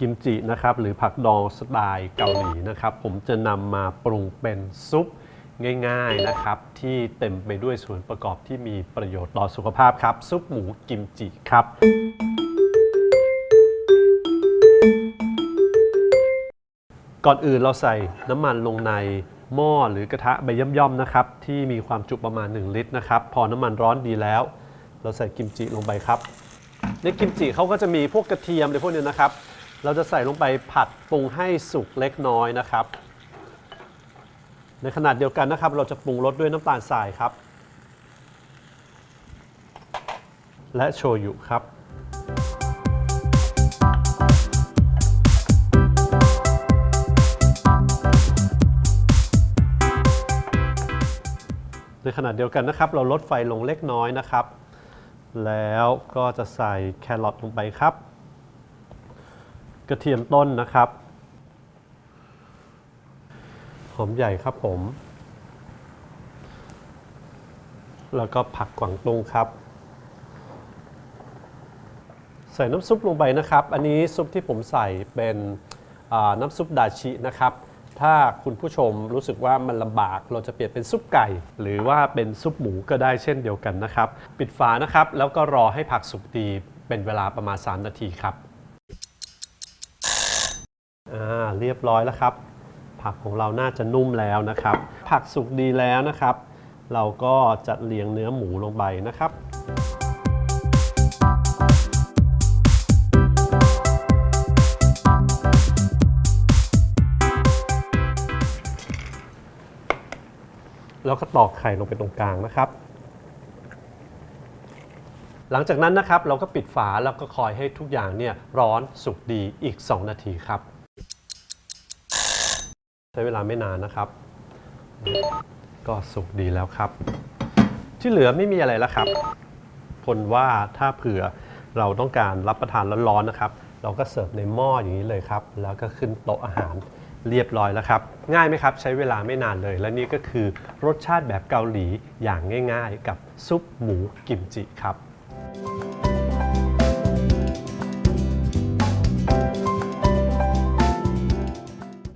กิมจินะครับหรือผักดองสไตล์เกาหลีนะครับ ผมจะนำมาปรุงเป็นซุปง่ายๆนะครับ ที่เต็มไปด้วยส่วนประกอบที่มีประโยชน์ต่อสุขภาพครับ ซุปหมูกิมจิครับก่อนอื่นเราใส่น้ำมันลงในหม้อหรือกระทะใบย่อมๆนะครับ ที่มีความจุประมาณ 1 ลิตรนะครับ พอน้ำมันร้อนดีแล้ว เราใส่กิมจิลงไปครับ ในกิมจิเขาก็จะมีพวกกระเทียมในพวกนี้นะครับ เราจะใส่ลงไปผัดปรุงให้สุกเล็กน้อยนะครับ ในขนาดเดียวกันนะครับ เราจะปรุงรสด้วยน้ำตาลทรายครับ และโชยุครับในขณะเดียวกันนะครับ เราลดไฟลงเล็กน้อยนะครับ แล้วก็จะใส่แครอทลงไปครับ กระเทียมต้นนะครับ หอมใหญ่ครับผม แล้วก็ผักกวางตุ้งครับ ใส่น้ำซุปลงไปนะครับ อันนี้ซุปที่ผมใส่เป็นน้ำซุปดาชินะครับ ถ้าคุณผู้ชมรู้สึกว่ามันลำบาก เราจะเปลี่ยนเป็นซุปไก่ หรือว่าเป็นซุปหมูก็ได้เช่นเดียวกันนะครับ ปิดฝานะครับ แล้วก็รอให้ผักสุกดีเป็นเวลาประมาณ 3 นาทีครับอ่า เรียบร้อยแล้วครับ ผักของเราน่าจะนุ่มแล้วนะครับ ผักสุกดีแล้วนะครับ เราก็จัดเรียงเนื้อหมูลงไปนะครับแล้วก็ตอกไข่ลงไปตรงกลางนะครับ หลังจากนั้นนะครับเราก็ปิดฝาแล้วก็คอยให้ทุกอย่างเนี่ยร้อนสุกดีอีก 2 นาทีครับ ใช้เวลาไม่นานนะครับ ก็สุกดีแล้วครับ ที่เหลือไม่มีอะไรแล้วครับ คนว่าถ้าเผื่อเราต้องการรับประทานร้อนๆนะครับ เราก็เสิร์ฟในหม้ออย่างนี้เลยครับ แล้วก็ขึ้นโต๊ะอาหารเรียบร้อยแล้วครับ ง่ายไหมครับ ใช้เวลาไม่นานเลย และนี่ก็คือรสชาติแบบเกาหลีอย่างง่าย ๆ กับซุปหมูกิมจิครับ